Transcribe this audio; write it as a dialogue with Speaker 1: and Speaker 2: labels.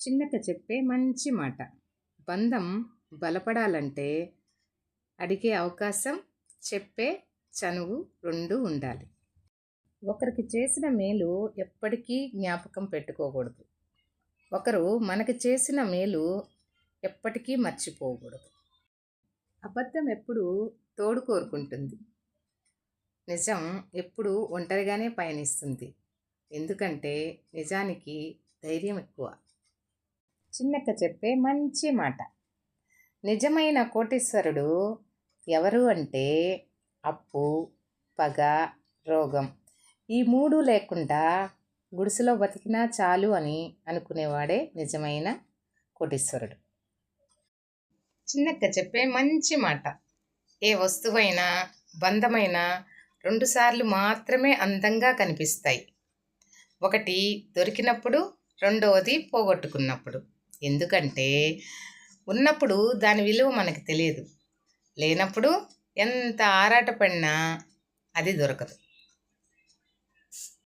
Speaker 1: చిన్నక చెప్పే మంచి మాట. బంధం బలపడాలంటే అడిగే అవకాశం చెప్పే చనువు రెండు ఉండాలి. ఒకరికి చేసిన మేలు ఎప్పటికీ జ్ఞాపకం పెట్టుకోకూడదు. ఒకరు మనకు చేసిన మేలు ఎప్పటికీ మర్చిపోకూడదు. అబద్ధం ఎప్పుడు తోడు కోరుకుంటుంది. నిజం ఎప్పుడు ఒంటరిగానే పయనిస్తుంది. ఎందుకంటే నిజానికి ధైర్యం ఎక్కువ. చిన్నక్క చెప్పే మంచి మాట. నిజమైన కోటీశ్వరుడు ఎవరు అంటే అప్పు పగ రోగం. ఈ మూడు లేకుండా గుడిసెలో బతికినా చాలు అని అనుకునేవాడే నిజమైన కోటీశ్వరుడు. చిన్నక్క చెప్పే మంచి మాట. ఏ వస్తువైనా బంధమైనా రెండుసార్లు మాత్రమే అందంగా కనిపిస్తాయి. ఒకటి దొరికినప్పుడు రెండవది పోగొట్టుకున్నప్పుడు. ఎందుకంటే ఉన్నప్పుడు దాని విలువ మనకు తెలియదు. లేనప్పుడు ఎంత ఆరాటపడినా అది దొరకదు.